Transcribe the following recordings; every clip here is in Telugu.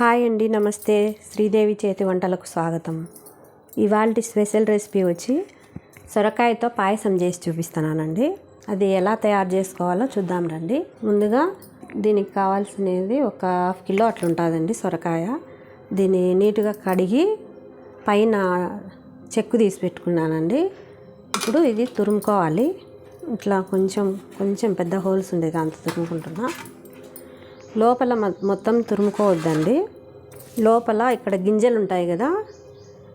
హాయ్ అండి నమస్తే. శ్రీదేవి చేతి వంటలకు స్వాగతం. ఇవాళ స్పెషల్ రెసిపీ వచ్చి సొరకాయతో పాయసం చేసి చూపిస్తున్నానండి. అది ఎలా తయారు చేసుకోవాలో చూద్దాం రండి. ముందుగా దీనికి కావాల్సినది ఒక హాఫ్ కిలో అట్లుంటుందండి సొరకాయ. దీన్ని నీట్గా కడిగి పైన చెక్కు తీసి పెట్టుకున్నానండి. ఇప్పుడు ఇది తురుముకోవాలి. ఇట్లా కొంచెం కొంచెం పెద్ద హోల్స్ ఉండేది అంత తురుముకుంటున్నా. లోపల మొ- మొత్తం తురుముకోవద్దండి. లోపల ఇక్కడ గింజలు ఉంటాయి కదా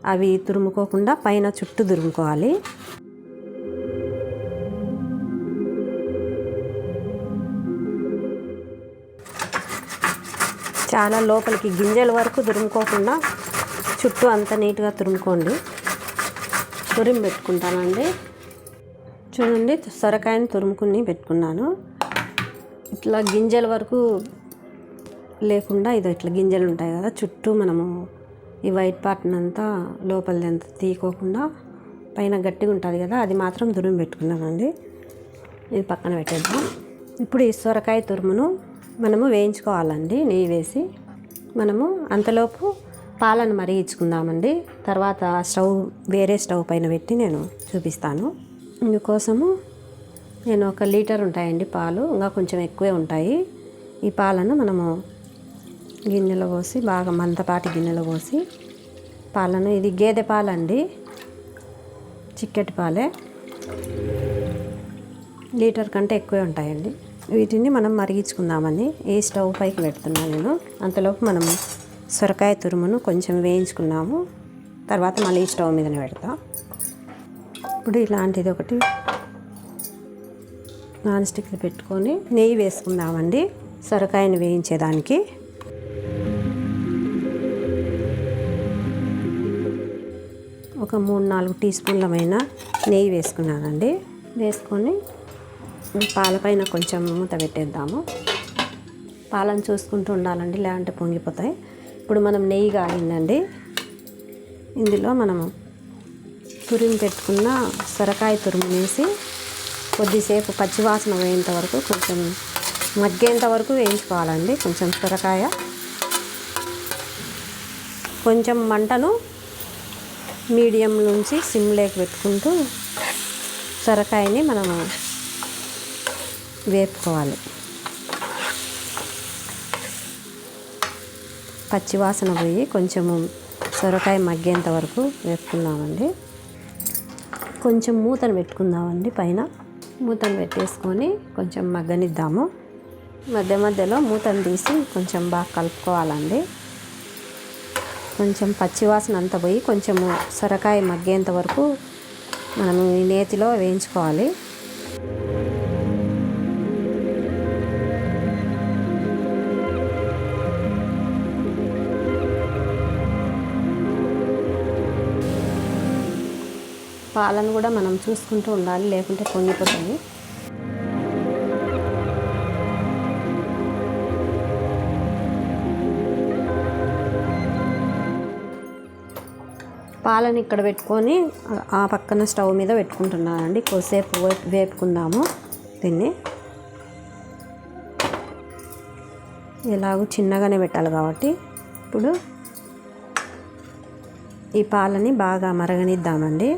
అవి తురుముకోకుండా పైన చుట్టూ తురుముకోవాలి చాలా లోపలికి గింజల వరకు తురుముకోకుండా చుట్టూ అంత నీట్గా తురుముకోండి. తురిమి పెట్టుకుంటానండి. చూడండి సొరకాయని తురుముకుని పెట్టుకున్నాను. ఇట్లా గింజల వరకు లేకుండా ఇది ఇట్లా గింజలు ఉంటాయి కదా చుట్టూ మనము ఈ వైట్ పార్ట్ని అంతా లోపలిది అంతా తీయకోకుండా పైన గట్టిగా ఉంటుంది కదా అది మాత్రం తురుము పెట్టుకున్నానండి ఇది పక్కన పెట్టేద్దాం. ఇప్పుడు ఈ సొరకాయ తురుమును మనము వేయించుకోవాలండి నెయ్యి వేసి. మనము అంతలోపు పాలను మరిగించుకుందామండి తర్వాత స్టవ్ వేరే స్టవ్ పైన పెట్టి నేను చూపిస్తాను. ఇందుకోసము నేను ఒక లీటర్ ఉంటాయండి పాలు ఇంకా కొంచెం ఎక్కువే ఉంటాయి. ఈ పాలను మనము గిన్నెలో పోసి బాగా మందపాటి గిన్నెలో పోసి పాలను ఇది గేదె పాలండి. చిక్కటి పాలే. లీటర్ కంటే ఎక్కువే ఉంటాయండి. వీటిని మనం మరిగించుకుందామని ఈ స్టవ్ పైకి పెడుతున్నాను నేను. అంతలోపు మనం సొరకాయ తురుమును కొంచెం వేయించుకున్నాము. తర్వాత మళ్ళీ స్టవ్ మీదనే పెడతా. ఇప్పుడు ఇలాంటిది ఒకటి నాన్ స్టిక్ పెట్టుకొని నెయ్యి వేసుకుందామండి. సొరకాయని వేయించేదానికి. ఒక మూడు నాలుగు టీ స్పూన్లమైన నెయ్యి వేసుకున్నానండి. వేసుకొని పాలపైన కొంచెం మూత పెట్టేద్దాము. పాలను చూసుకుంటూ ఉండాలండి లేదంటే పొంగిపోతాయి. ఇప్పుడు మనం నెయ్యి కాగిందండి ఇందులో మనము తురిమి పెట్టుకున్న సొరకాయ తురుము వేసి కొద్దిసేపు పచ్చివాసన పోయేంత వరకు కొంచెం మగ్గేంత వరకు వేయించుకోవాలండి కొంచెం సొరకాయ. కొంచెం మంటను మీడియం నుంచి సిమ్లోకి పెట్టుకుంటూ సొరకాయని మనము వేపుకోవాలి. పచ్చివాసన పోయి కొంచెము సొరకాయ మగ్గేంత వరకు వేపుకుందామండి. కొంచెం మూతను పెట్టుకుందామండి పైన. మూతను పెట్టేసుకొని కొంచెం మగ్గనిద్దాము. మధ్య మధ్యలో మూతను తీసి కొంచెం బాగా కలుపుకోవాలండి. కొంచెం పచ్చివాసన అంతా పోయి కొంచెము సొరకాయ మగ్గేంత వరకు మనము ఈ నేతిలో వేయించుకోవాలి. పాలను కూడా మనం చూసుకుంటూ ఉండాలి లేకుంటే పొంగిపోతుంది పాలను ఇక్కడ పెట్టుకొని ఆ పక్కన స్టవ్ మీద పెట్టుకుంటున్నానండి. కొద్దిసేపు వేపుకుందాము దీన్ని. ఎలాగో చిన్నగానే పెట్టాలి కాబట్టి. ఇప్పుడు ఈ పాలని బాగా మరగనిద్దామండి.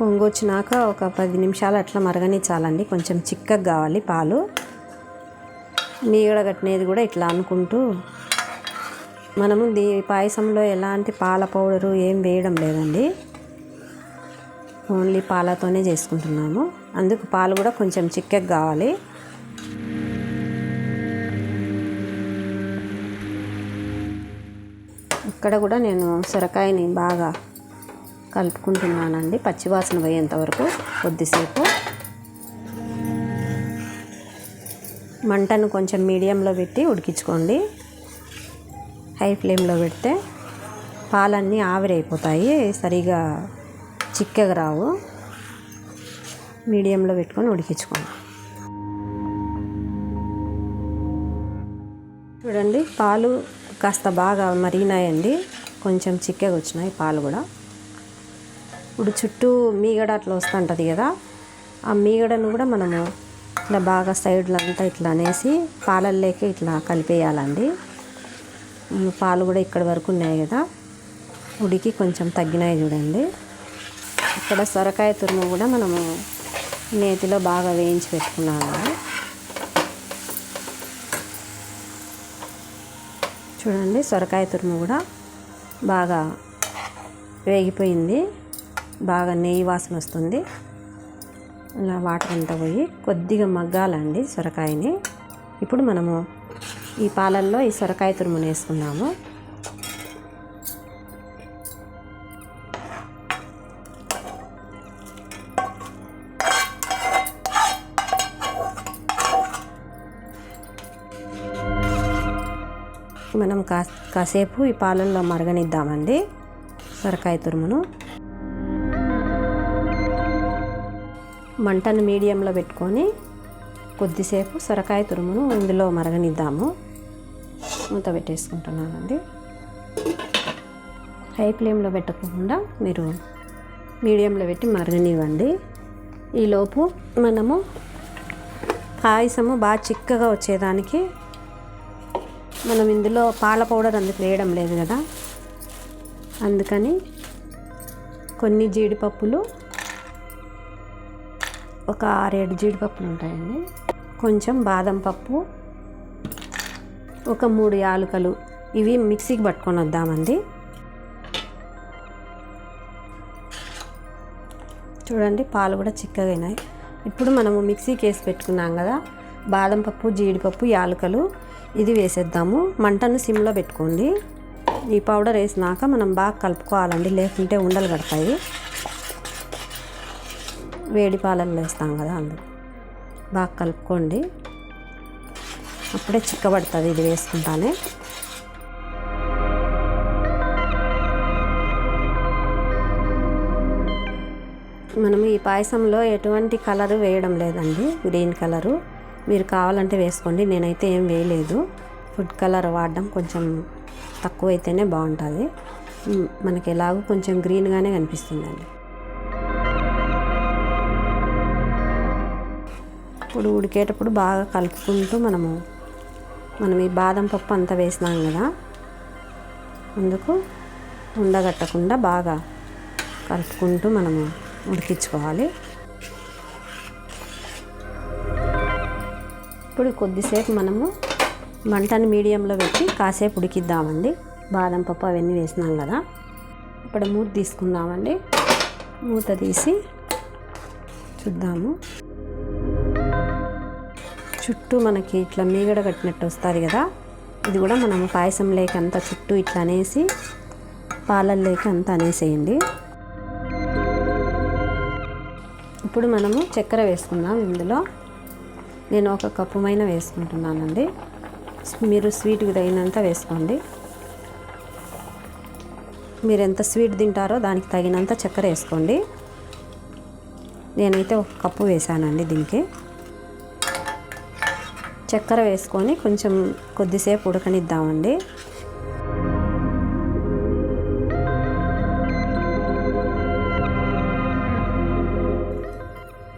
పొంగొచ్చినాక ఒక పది నిమిషాలు అట్లా మరగనిచ్చాలండి. కొంచెం చిక్కగా కావాలి పాలు. మీగడ కట్టినది కూడా ఇట్లా అనుకుంటూ మనము దీ పాయసంలో ఎలాంటి పాల పౌడరు ఏం వేయడం లేదండి. ఓన్లీ పాలతోనే చేసుకుంటున్నాము. అందుకు పాలు కూడా కొంచెం చిక్కగా కావాలి. ఇక్కడ కూడా నేను సొరకాయని బాగా కలుపుకుంటున్నానండి. పచ్చివాసన పోయేంత వరకు కొద్దిసేపు. మంటను కొంచెం మీడియంలో పెట్టి ఉడికించుకోండి. హై ఫ్లేమ్లో పెడితే పాలన్నీ ఆవిరైపోతాయి. సరిగా చిక్కగా రావు. మీడియంలో పెట్టుకొని ఉడికించుకోండి. చూడండి పాలు కాస్త బాగా మరిగినాయండి. కొంచెం చిక్కగా వచ్చినాయి పాలు కూడా. ఇప్పుడు చుట్టూ మీగడ అట్లా వస్తుంటుంది కదా ఆ మీగడను కూడా మనము ఇట్లా బాగా సైడ్లో అంతా ఇట్లా అనేసి పాలల్లోకి ఇట్లా కలిపేయాలండి. పాలు కూడా ఇక్కడ వరకు ఉన్నాయి కదా. ఉడికి కొంచెం తగ్గినాయి చూడండి. ఇక్కడ సొరకాయ తురుము కూడా మనము నేతిలో బాగా వేయించి పెట్టుకున్నాము. చూడండి సొరకాయ తురుము కూడా బాగా వేగిపోయింది. బాగా నెయ్యి వాసన వస్తుంది. ఇలా వాటర్ అంతా పోయి కొద్దిగా మగ్గాలండి సొరకాయని. ఇప్పుడు మనము ఈ పాలల్లో ఈ సొరకాయ తురుమును వేసుకుందాము. మనం కా కాసేపు ఈ పాలల్లో మరగనిద్దామండి సొరకాయ తురుమును. మంటను మీడియంలో పెట్టుకొని కొద్దిసేపు సొరకాయ తురుమును ఇందులో మరగనిద్దాము. మూత పెట్టేసుకుంటున్నానండి. హై ఫ్లేమ్లో పెట్టకుండా మీరు మీడియంలో పెట్టి మరగనివ్వండి. ఈలోపు మనము పాయసము బాగా చిక్కగా వచ్చేదానికి మనం ఇందులో పాల పౌడర్ అందుకు వేయడం లేదు కదా. అందుకని కొన్ని జీడిపప్పులు ఒక ఆరేడు జీడిపప్పులు ఉంటాయండి. కొంచెం బాదం పప్పు ఒక మూడు యాలకలు ఇవి మిక్సీకి పట్టుకొని వద్దామండి. చూడండి పాలు కూడా చిక్కగా అయినాయి. ఇప్పుడు మనము మిక్సీకి వేసి పెట్టుకున్నాం కదా బాదం పప్పు జీడిపప్పు యాలకలు ఇది వేసేద్దాము. మంటను సిమ్లో పెట్టుకోండి. ఈ పౌడర్ వేసినాక మనం బాగా కలుపుకోవాలండి లేకుంటే ఉండలు కడతాయి. వేడి పాలల్లో వేస్తాం కదా అందుకు. బాగా కలుపుకోండి. అప్పుడే చిక్కబడుతుంది ఇది వేసుకుంటానే. మనం ఈ పాయసంలో ఎటువంటి కలర్ వేయడం లేదండి గ్రీన్ కలరు. మీరు కావాలంటే వేసుకోండి నేనైతే ఏం వేయలేదు. ఫుడ్ కలర్ వాడడం కొంచెం తక్కువ అయితేనే బాగుంటుంది మనకి ఎలాగో కొంచెం గ్రీన్గానే కనిపిస్తుందండి. ఇప్పుడు ఉడికేటప్పుడు బాగా కలుపుకుంటూ మనము మనం ఈ బాదం పప్పు అంతా వేసినాం కదా అందుకు ఉండగట్టకుండా బాగా కలుపుకుంటూ మనము ఉడికించుకోవాలి. ఇప్పుడు కొద్దిసేపు మనము మంటని మీడియంలో పెట్టి కాసేపు ఉడికిద్దామండి. బాదం పప్పు అవన్నీ వేసినాం కదా ఇప్పుడు మూత తీసుకుందామండి. మూత తీసి చూద్దాము. చుట్టూ మనకి ఇట్లా మీగడ కట్టినట్టు వస్తుంది కదా. ఇది కూడా మనం పాయసం లేక అంతా చుట్టూ ఇట్లా అనేసి పాలల్లోకి అంతా అనేసేయండి. ఇప్పుడు మనము చక్కెర వేసుకుందాం ఇందులో. నేను ఒక కప్పు పైన వేసుకుంటున్నానండి. మీరు స్వీట్కి తగినంత వేసుకోండి. మీరు ఎంత స్వీట్ తింటారో దానికి తగినంత చక్కెర వేసుకోండి. నేనైతే ఒక కప్పు వేసానండి దీనికి. చక్కెర వేసుకొని కొంచెం కొద్దిసేపు ఉడకనిద్దామండి.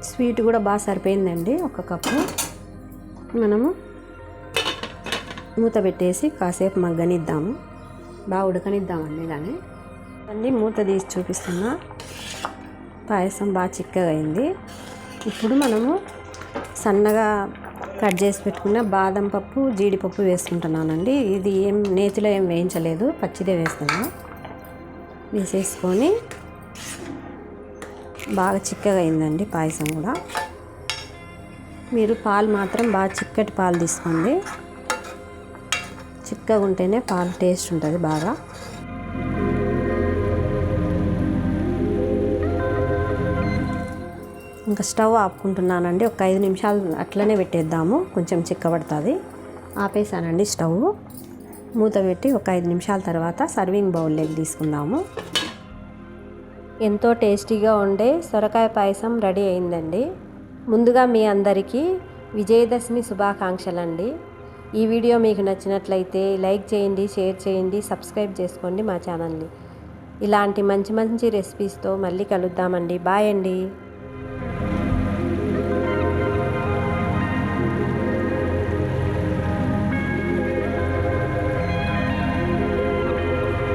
స్వీట్ కూడా బాగా సరిపోయిందండి ఒక కప్పు. మనము మూత పెట్టేసి కాసేపు మగ్గనిద్దాము. బాగా ఉడకనిద్దామండి దాన్ని. అండి మూత తీసి చూపిస్తున్నా పాయసం బాగా చిక్కగా అయింది ఇప్పుడు మనము సన్నగా కట్ చేసి పెట్టుకున్న బాదం పప్పు జీడిపప్పు వేసుకుంటున్నానండి. ఇది ఏం నేతిలో ఏం వేయించలేదు పచ్చిదే వేస్తాను. వేసేసుకొని బాగా చిక్కగా అయిందండి పాయసం కూడా. మీరు పాలు మాత్రం బాగా చిక్కటి పాలు తీసుకోండి. చిక్కగా ఉంటేనే పాలు టేస్ట్ ఉంటుంది బాగా. ఇంకా స్టవ్ ఆపుకుంటున్నానండి. ఒక ఐదు నిమిషాలు అట్లనే పెట్టేద్దాము. కొంచెం చిక్కబడుతుంది. ఆపేసానండి స్టవ్. మూత పెట్టి ఒక ఐదు నిమిషాల తర్వాత సర్వింగ్ బౌల్లోకి తీసుకుందాము. ఎంతో టేస్టీగా ఉండే సొరకాయ పాయసం రెడీ అయిందండి. ముందుగా మీ అందరికీ విజయదశమి శుభాకాంక్షలండి. ఈ వీడియో మీకు నచ్చినట్లయితే లైక్ చేయండి షేర్ చేయండి సబ్స్క్రైబ్ చేసుకోండి మా ఛానల్ని. ఇలాంటి మంచి మంచి రెసిపీస్తో మళ్ళీ కలుద్దామండి. బాయ్ అండి.